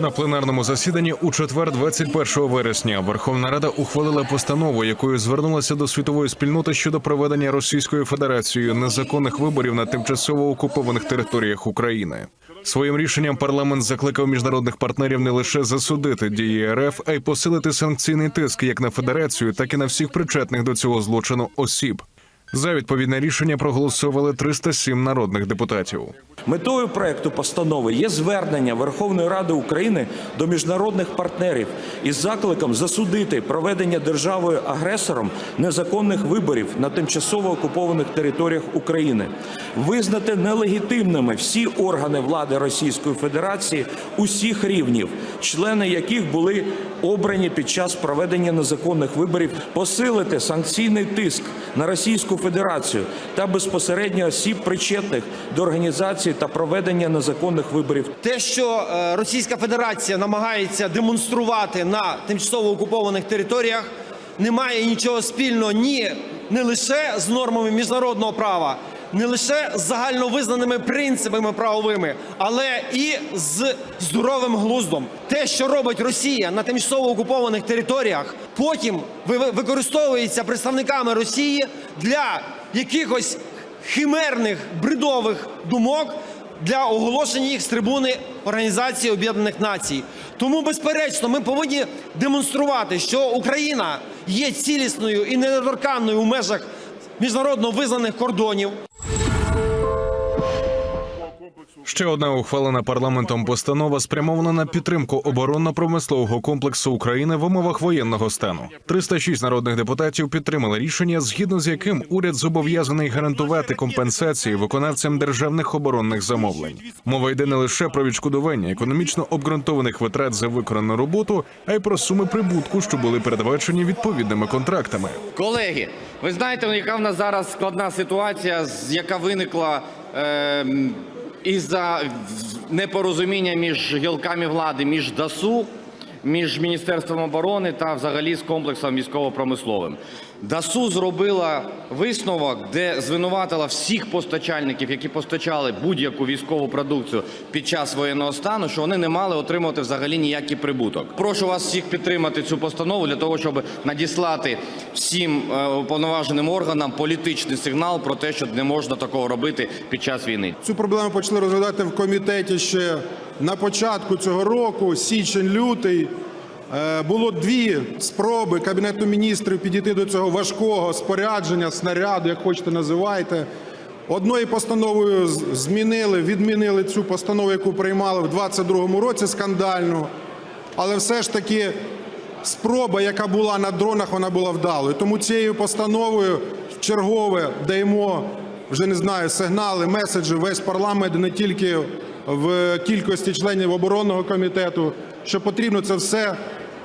На пленарному засіданні у четвер, 21 вересня, Верховна Рада ухвалила постанову, якою звернулася до світової спільноти щодо проведення Російською Федерацією незаконних виборів на тимчасово окупованих територіях України. Своїм рішенням парламент закликав міжнародних партнерів не лише засудити дії РФ, а й посилити санкційний тиск як на федерацію, так і на всіх причетних до цього злочину осіб. За відповідне рішення проголосували 307 народних депутатів. Метою проекту постанови є звернення Верховної Ради України до міжнародних партнерів із закликом засудити проведення державою агресором незаконних виборів на тимчасово окупованих територіях України, визнати нелегітимними всі органи влади Російської Федерації усіх рівнів, члени яких були обрані під час проведення незаконних виборів, посилити санкційний тиск на Російську Федерацію та безпосередньо осіб причетних до організації та проведення незаконних виборів. Те, що е, Російська Федерація намагається демонструвати на тимчасово окупованих територіях, немає нічого спільного ні не лише з нормами міжнародного права, не лише з загальновизнаними принципами правовими, але і з здоровим глуздом. Те, що робить Росія на тимчасово окупованих територіях, потім ви- використовується представниками Росії для якихось химерних бредових думок для оголошення їх з трибуни Організації Об'єднаних Націй. Тому, безперечно, ми повинні демонструвати, що Україна є цілісною і недоторканною у межах міжнародно визнаних кордонів. Ще одна ухвалена парламентом постанова спрямована на підтримку оборонно-промислового комплексу України в умовах воєнного стану. 306 народних депутатів підтримали рішення, згідно з яким уряд зобов'язаний гарантувати компенсації виконавцям державних оборонних замовлень. Мова йде не лише про відшкодування економічно обґрунтованих витрат за виконану роботу, а й про суми прибутку, що були передбачені відповідними контрактами. Колеги, ви знаєте, яка в нас зараз складна ситуація, яка виникла е, із-за непорозуміння між гілками влади, між ДАСУ, між Міністерством оборони та взагалі з комплексом військово-промисловим. ДАСУ зробила висновок, де звинуватила всіх постачальників, які постачали будь-яку військову продукцію під час воєнного стану, що вони не мали отримувати взагалі ніякий прибуток. Прошу вас всіх підтримати цю постанову для того, щоб надіслати всім е, уповноваженим органам політичний сигнал про те, що не можна такого робити під час війни. Цю проблему почали розглядати в комітеті ще на початку цього року, січень-лютий. Е, Було дві спроби Кабінету міністрів підійти до цього важкого спорядження, снаряду, як хочете називайте. Одною постановою змінили, відмінили цю постанову, яку приймали в 22-му році скандальну. Але все ж таки спроба, яка була на дронах, вона була вдалою. Тому цією постановою в чергове даємо вже не знаю сигнали, меседжі весь парламент, не тільки в кількості членів оборонного комітету, що потрібно це все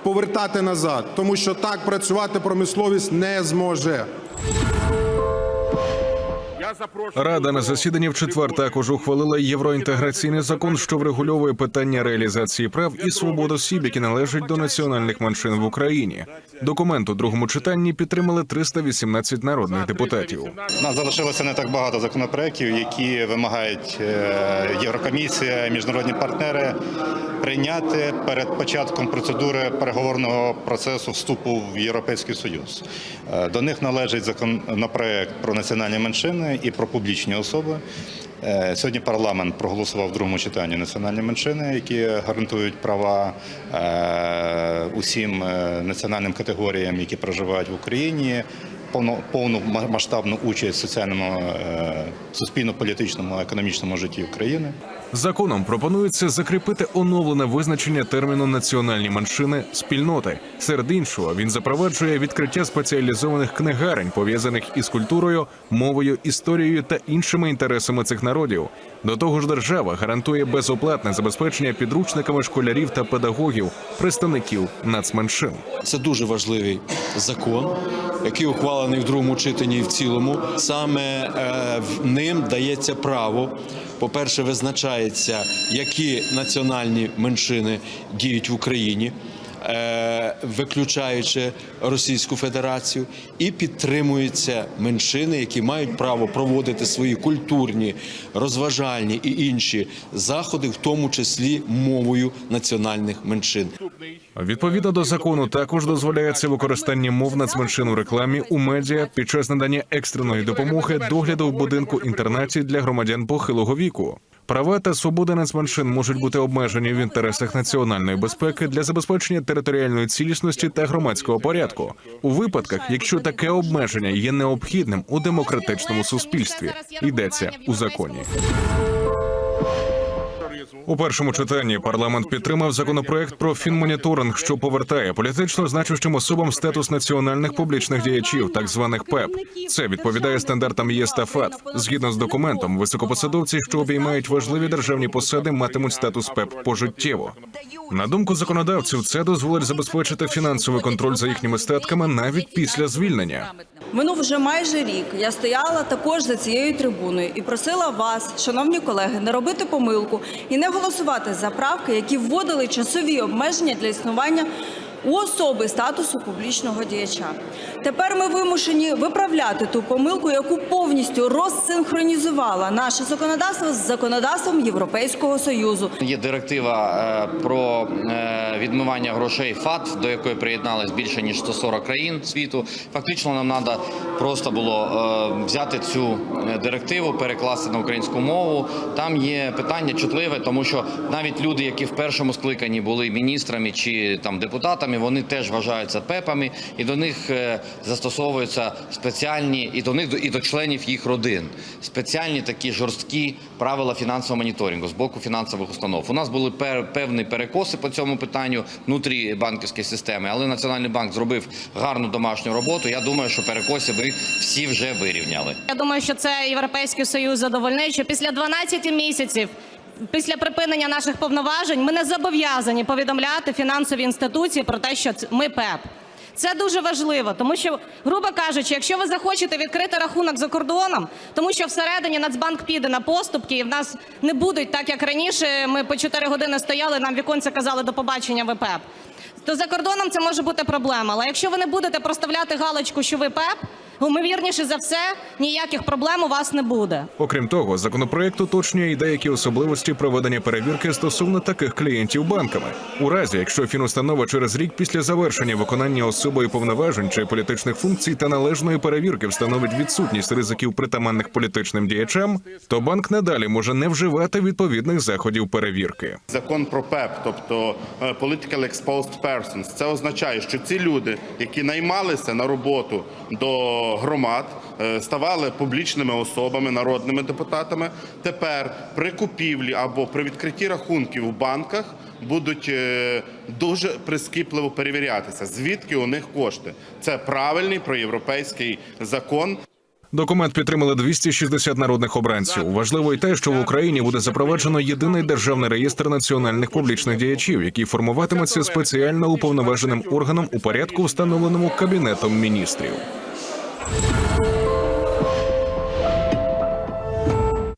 повертати назад, тому що так працювати промисловість не зможе. Рада на засіданні в четвер також ухвалила євроінтеграційний закон, що врегульовує питання реалізації прав і свобод осіб, які належать до національних меншин в Україні. Документ у другому читанні підтримали 318 народних депутатів. У нас залишилося не так багато законопроєктів, які вимагають е, Єврокомісія, міжнародні партнери прийняти перед початком процедури переговорного процесу вступу в Європейський Союз. Е, До них належить законопроект про національні меншини і про публічні особи. Е, Сьогодні парламент проголосував в другому читанні національні меншини, які гарантують права е, усім е, національним категоріям, які проживають в Україні, повну масштабну участь в соціальному, суспільно-політичному, економічному житті України. Законом пропонується закріпити оновлене визначення терміну національні меншини спільноти. Серед іншого, він запроваджує відкриття спеціалізованих книгарень, пов'язаних із культурою, мовою, історією та іншими інтересами цих народів. До того ж, держава гарантує безоплатне забезпечення підручниками школярів та педагогів, представників нацменшин. Це дуже важливий закон, який ухвалений в другому читанні і в цілому. Саме е, ним дається право. По-перше, визначається, які національні меншини діють в Україні. Е, виключаючи Російську Федерацію, і підтримуються меншини, які мають право проводити свої культурні, розважальні і інші заходи, в тому числі мовою національних меншин. Відповідно до закону, також дозволяється використання мов нацменшин у рекламі у медіа під час надання екстреної допомоги, догляду в будинку інтернаті для громадян похилого віку. Права та свободи нацменшин можуть бути обмежені в інтересах національної безпеки для забезпечення територіальної цілісності та громадського порядку у випадках, якщо таке обмеження є необхідним у демократичному суспільстві. Йдеться у законі. У першому читанні парламент підтримав законопроект про фінмоніторинг, що повертає політично значущим особам статус національних публічних діячів, так званих ПЕП. Це відповідає стандартам ЄС та ФАТФ. Згідно з документом, високопосадовці, що обіймають важливі державні посади, матимуть статус ПЕП пожиттєво. На думку законодавців, це дозволить забезпечити фінансовий контроль за їхніми статками навіть після звільнення. Минув вже майже рік. Я стояла також за цією трибуною і просила вас, шановні колеги, не робити помилку і не голосувати за правки, які вводили часові обмеження для існування у особи статусу публічного діяча. Тепер ми вимушені виправляти ту помилку, яку повністю розсинхронізувала наше законодавство з законодавством Європейського союзу. Є директива е, про е, відмивання грошей ФАТ, до якої приєдналось більше ніж 140 країн світу. Фактично, нам треба просто було е, взяти цю директиву, перекласти на українську мову. Там є питання чутливе, тому що навіть люди, які в першому скликанні були міністрами чи там депутатами, вони теж вважаються пепами, і до них е, застосовуються спеціальні і до них і до членів їх родин. Спеціальні такі жорсткі правила фінансового моніторингу з боку фінансових установ. У нас були певні перекоси по цьому питанню внутрі банківської системи, але Національний банк зробив гарну домашню роботу. Я думаю, що перекоси ви всі вже вирівняли. Я думаю, що це європейський союз задовольнить, що після 12 місяців. Після припинення наших повноважень ми не зобов'язані повідомляти фінансові інституції про те, що ми ПЕП. Це дуже важливо, тому що, грубо кажучи, якщо ви захочете відкрити рахунок за кордоном, тому що всередині Нацбанк піде на поступки, і в нас не будуть так, як раніше. Ми по 4 години стояли, нам віконці казали до побачення ви ПЕП. То за кордоном це може бути проблема. Але якщо ви не будете проставляти галочку, що ви ПЕП, ймовірніше за все, ніяких проблем у вас не буде. Окрім того, законопроект уточнює і деякі особливості проведення перевірки стосовно таких клієнтів банками. У разі, якщо фінустанова через рік після завершення виконання особою повноважень чи політичних функцій та належної перевірки встановить відсутність ризиків притаманних політичним діячам, то банк надалі може не вживати відповідних заходів перевірки. Закон про ПЕП, тобто е, Political Exposed Persons, це означає, що ці люди, які наймалися на роботу до громад, е, ставали публічними особами, народними депутатами. Тепер при купівлі або при відкритті рахунків у банках будуть е, дуже прискіпливо перевірятися, звідки у них кошти. Це правильний проєвропейський закон. Документ підтримали 260 народних обранців. Важливо й те, що в Україні буде запроваджено єдиний державний реєстр національних публічних діячів, який формуватиметься спеціально уповноваженим органом у порядку, встановленому кабінетом міністрів. Thank you.